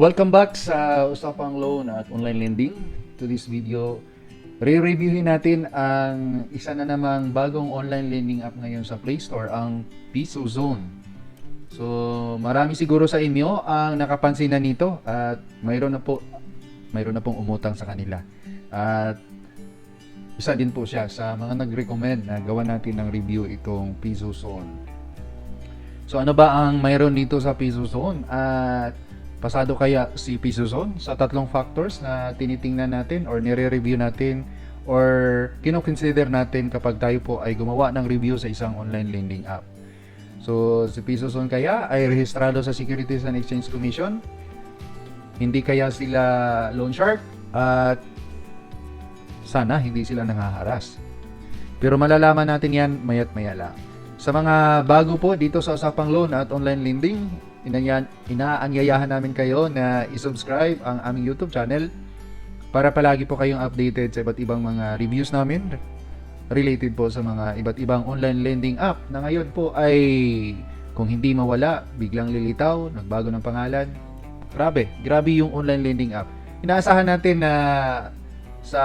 Welcome back sa Usapang Loan at Online Lending. To this video, re-reviewin natin ang isa na namang bagong online lending app ngayon sa Play Store, ang Piso Zone. So, marami siguro sa inyo ang nakapansin na nito at mayroon na po mayroon na pong umutang sa kanila. At isa din po siya sa mga nag-recommend na gawa natin ng review itong Piso Zone. So ano ba ang mayroon dito sa Piso Zone? At pasado kaya si Zone sa tatlong factors na tinitingnan natin or nire-review natin or kino-consider natin kapag tayo po ay gumawa ng review sa isang online lending app. So si Zone kaya ay rehistrado sa Securities and Exchange Commission. Hindi kaya sila loan shark at sana hindi sila nangaharas. Pero malalaman natin yan mayat maya lang. Sa mga bago po dito sa Usapang Loan at Online Lending, inanyan, inaanyayahan namin kayo na isubscribe ang aming YouTube channel para palagi po kayong updated sa iba't ibang mga reviews namin related po sa mga iba't ibang online lending app na ngayon po ay kung hindi mawala, biglang lilitaw, nagbago ng pangalan. Grabe, grabe yung online lending app. Inaasahan natin na sa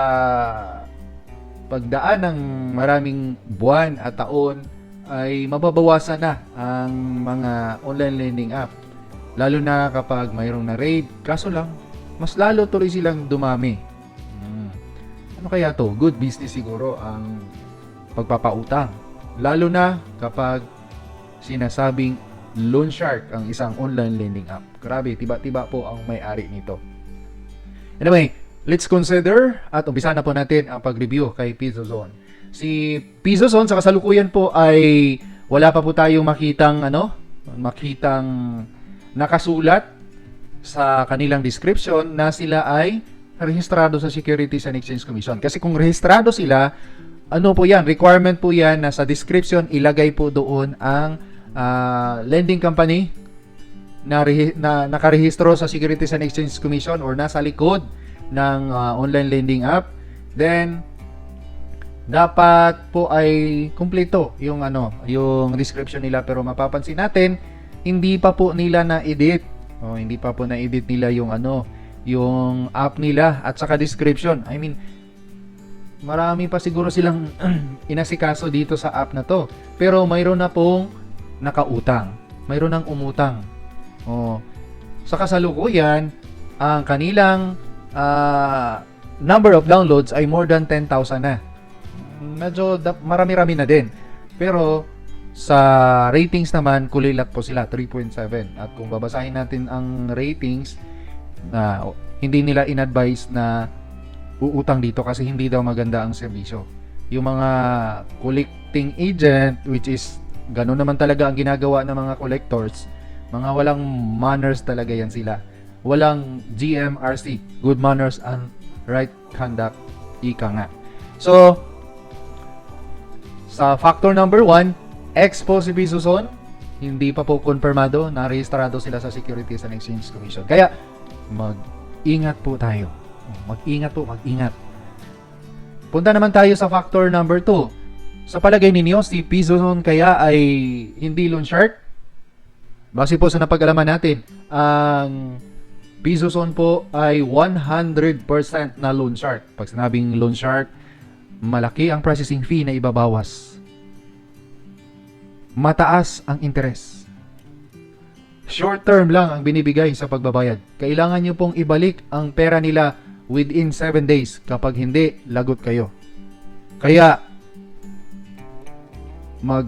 pagdaan ng maraming buwan at taon ay mababawasan na ang mga online lending app. Lalo na kapag mayroong na raid. Kaso lang, mas lalo tuloy silang dumami. Hmm. Ano kaya to? Good business siguro ang pagpapautang. Lalo na kapag sinasabing loan shark ang isang online lending app. Grabe, tiba-tiba po ang may-ari nito. Anyway, let's consider at umpisa na po natin ang pag-review kay Pizzo Zone. Si Pizzo Zone sa kasalukuyan po ay wala pa po tayong makitang ano, makitang nakasulat sa kanilang description na sila ay rehistrado sa Securities and Exchange Commission. Kasi kung rehistrado sila, ano po yan, requirement po yan na sa description ilagay po doon ang ah, lending company na, rehi- na nakarehistro sa Securities and Exchange Commission or nasa likod ng ah, online lending app. Then, dapat po ay kumpleto yung ano, yung description nila pero mapapansin natin hindi pa po nila na-edit. Oh, hindi pa po na-edit nila yung ano, yung app nila at saka description. I mean, marami pa siguro silang inasikaso dito sa app na to. Pero mayroon na pong nakautang. Mayroon ng umutang. Oh. Sa kasalukuyan, ang kanilang ah, number of downloads ay more than 10,000 na. Medyo marami-rami na din. Pero sa ratings naman, kulilat po sila, 3.7. At kung babasahin natin ang ratings, na o, hindi nila in-advise na uutang dito kasi hindi daw maganda ang serbisyo. Yung mga collecting agent, which is ganun naman talaga ang ginagawa ng mga collectors, mga walang manners talaga yan sila. Walang GMRC, good manners and right conduct, ika nga. So, sa factor number one, Expo si Bisuson, hindi pa po konfirmado na rehistrado sila sa Securities and Exchange Commission. Kaya, mag-ingat po tayo. Mag-ingat po, mag-ingat. Punta naman tayo sa factor number 2. Sa palagay ninyo, si Bisuson kaya ay hindi loan shark? Base po sa napag-alaman natin, ang Bisuson po ay 100% na loan shark. Pag sinabing loan shark, malaki ang processing fee na ibabawas mataas ang interes. Short term lang ang binibigay sa pagbabayad. Kailangan nyo pong ibalik ang pera nila within 7 days. Kapag hindi, lagot kayo. Kaya, mag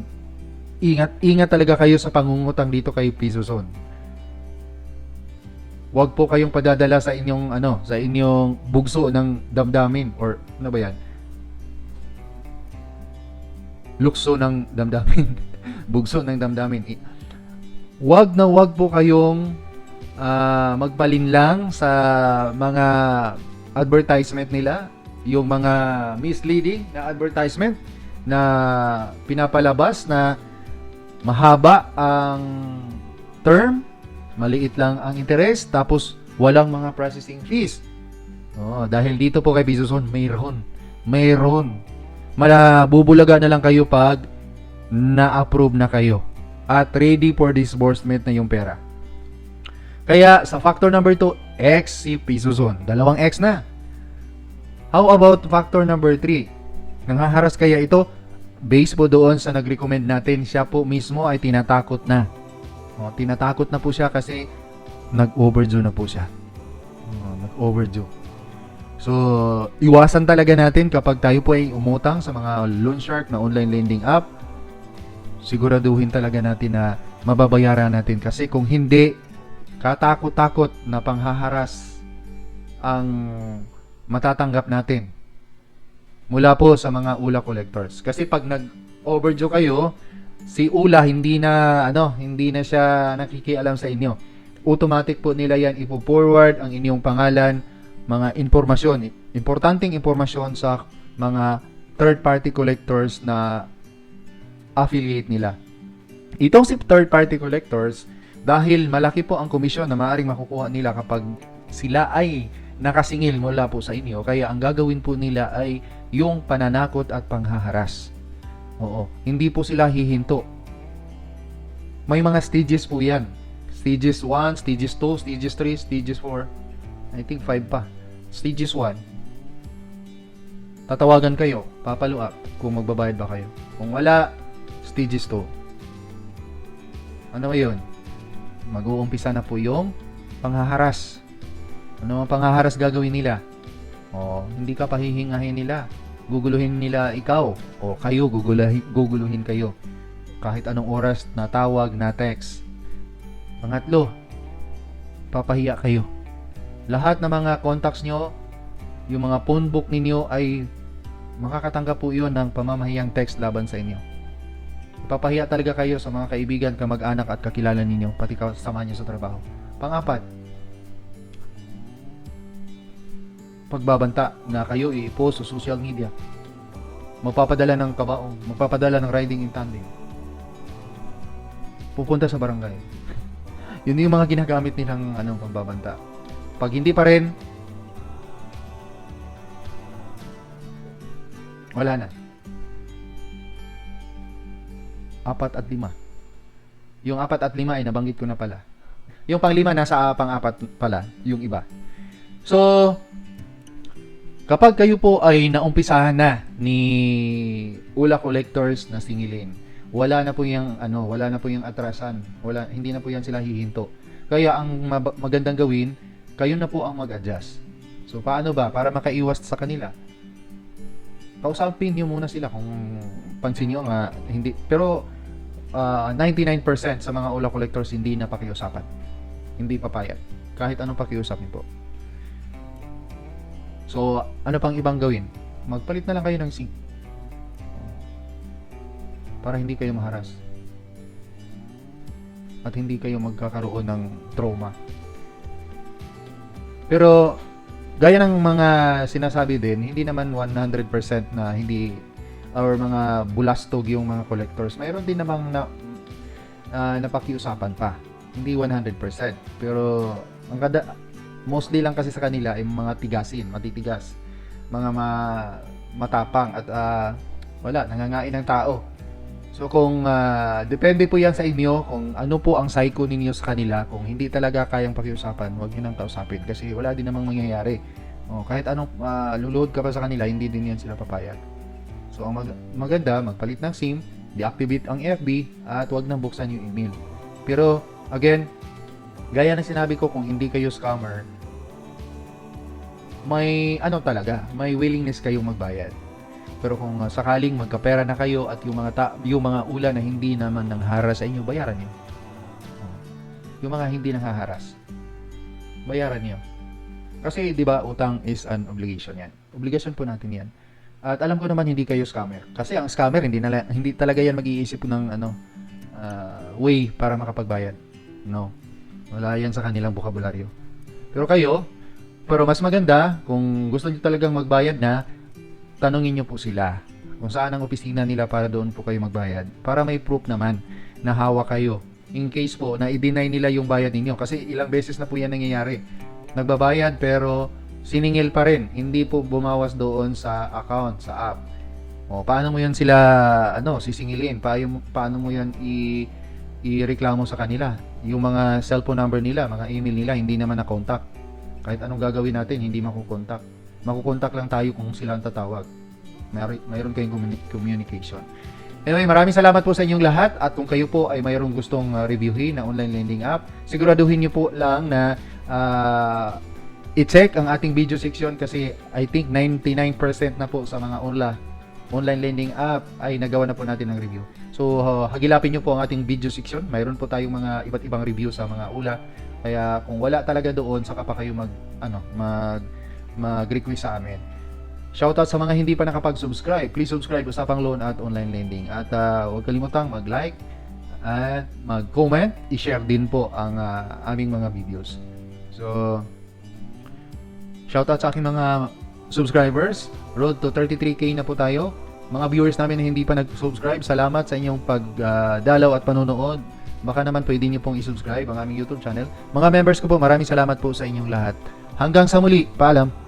ingat ingat talaga kayo sa pangungutang dito kay Pisoson. Huwag po kayong padadala sa inyong ano, sa inyong bugso ng damdamin or ano ba 'yan? Lukso ng damdamin. bugso ng damdamin. Wag na wag po kayong ah, magpalinlang sa mga advertisement nila, yung mga misleading na advertisement na pinapalabas na mahaba ang term, maliit lang ang interest, tapos walang mga processing fees. Oh, dahil dito po kay Bizuson, mayroon. Mayroon. Malabubulaga na lang kayo pag na-approve na kayo at ready for disbursement na yung pera. Kaya sa factor number 2, X si Pisuzon. Dalawang X na. How about factor number 3? Nanghaharas kaya ito? Base po doon sa nag-recommend natin, siya po mismo ay tinatakot na. O, tinatakot na po siya kasi nag-overdue na po siya. O, nag-overdue. So, iwasan talaga natin kapag tayo po ay umutang sa mga loan shark na online lending app. Siguraduhin talaga natin na mababayaran natin kasi kung hindi, katakot-takot na panghaharas ang matatanggap natin mula po sa mga ula collectors. Kasi pag nag-overdue kayo, si ula hindi na ano, hindi na siya nakikialam sa inyo. Automatic po nila yan ipo-forward ang inyong pangalan, mga impormasyon, importanteng impormasyon sa mga third party collectors na affiliate nila. Itong si third party collectors, dahil malaki po ang komisyon na maaaring makukuha nila kapag sila ay nakasingil mula po sa inyo, kaya ang gagawin po nila ay yung pananakot at panghaharas. Oo, hindi po sila hihinto. May mga stages po yan. Stages 1, stages 2, stages 3, stages 4. I think 5 pa. Stages 1. Tatawagan kayo, papalo kung magbabayad ba kayo. Kung wala, stages 2. Ano yun? Mag-uumpisa na po yung panghaharas. Ano ang panghaharas gagawin nila? O, hindi ka pahihingahin nila. Guguluhin nila ikaw. O kayo, guguluhin, guguluhin kayo. Kahit anong oras na tawag, na text. Pangatlo, papahiya kayo. Lahat ng mga contacts nyo, yung mga phone book ninyo ay makakatanggap po yun ng pamamahiyang text laban sa inyo. Ipapahiya talaga kayo sa mga kaibigan, kamag-anak at kakilala ninyo, pati kasama nyo sa trabaho. Pangapat, pagbabanta na kayo i-post sa social media. Magpapadala ng kabaong, magpapadala ng riding in tandem. Pupunta sa barangay. Yun yung mga ginagamit nilang anong pagbabanta. Pag hindi pa rin, wala na. Apat at lima. Yung apat at lima ay nabanggit ko na pala. Yung panglima nasa pang-apat pala, yung iba. So, Kapag kayo po ay naumpisahan na ni Ula Collectors na singilin, wala na po yung ano, wala na po yung atrasan. Wala hindi na po yan sila hihinto. Kaya ang magandang gawin, kayo na po ang mag-adjust. So paano ba para makaiwas sa kanila? Kausapin niyo muna sila kung pansin niyo nga hindi pero ah, 99% sa mga Ula Collectors hindi na pakiusapan. Hindi papayag. Kahit anong pakiusap niyo po. So, ano pang ibang gawin? Magpalit na lang kayo ng SIM. Para hindi kayo maharas. At hindi kayo magkakaroon ng trauma. Pero, gaya ng mga sinasabi din, hindi naman 100% na hindi or mga bulastog yung mga collectors. Mayroon din namang na, ah, napakiusapan pa. Hindi 100%. Pero, ang kada, mostly lang kasi sa kanila ay mga tigasin, matitigas. Mga ma, matapang at ah, wala, nangangain ng tao. So kung ah, depende po yan sa inyo kung ano po ang psycho ninyo sa kanila, kung hindi talaga kayang pakiusapan, huwag niyo nang kausapin kasi wala din namang mangyayari. Oh, kahit anong uh, luluhod ka pa sa kanila, hindi din yan sila papayag. So ang mag- maganda, magpalit ng SIM, deactivate ang FB at huwag nang buksan yung email. Pero again, gaya ng sinabi ko kung hindi kayo scammer, may ano talaga, may willingness kayong magbayad. Pero kung uh, sakaling magkapera na kayo at yung mga ta- yung mga ula na hindi naman nangharas sa inyo, bayaran niyo. Oh. Yung mga hindi nanghaharas, bayaran niyo. Kasi 'di ba, utang is an obligation 'yan. Obligation po natin 'yan. At alam ko naman hindi kayo scammer. Kasi ang scammer hindi na hindi talaga 'yan mag-iisip ng ano uh, way para makapagbayad. No. Wala 'yan sa kanilang bokabularyo. Pero kayo, pero mas maganda, kung gusto niyo talagang magbayad na, tanungin niyo po sila kung saan ang opisina nila para doon po kayo magbayad. Para may proof naman na hawak kayo. In case po na i-deny nila yung bayad ninyo. Kasi ilang beses na po yan nangyayari. Nagbabayad pero siningil pa rin. Hindi po bumawas doon sa account, sa app. O, paano mo yan sila ano, sisingilin? Paano, paano mo yan i ireklamo sa kanila. Yung mga cellphone number nila, mga email nila, hindi naman na-contact. Kahit anong gagawin natin, hindi makukontak. Makukontak lang tayo kung sila ang tatawag. Mayroon, mayroon kayong communi- communication. Anyway, maraming salamat po sa inyong lahat at kung kayo po ay mayroong gustong uh, reviewin na online lending app, siguraduhin niyo po lang na ah, i-check ang ating video section kasi I think 99% na po sa mga onla, online lending app ay nagawa na po natin ng review. So, uh, hagilapin niyo po ang ating video section. Mayroon po tayong mga iba't ibang review sa mga ula. Kaya kung wala talaga doon, saka pa kayo mag ano, mag mag-request sa amin. Shoutout sa mga hindi pa nakapag-subscribe. Please subscribe Usapang Loan at Online Lending. At uh, huwag kalimutang mag-like at mag-comment. I-share din po ang ah, aming mga videos. So, shoutout sa aking mga subscribers. Road to 33k na po tayo. Mga viewers namin na hindi pa nag-subscribe, salamat sa inyong pagdalaw at panonood. Baka naman pwede niyo pong i-subscribe ang aming YouTube channel. Mga members ko po, maraming salamat po sa inyong lahat. Hanggang sa muli, paalam.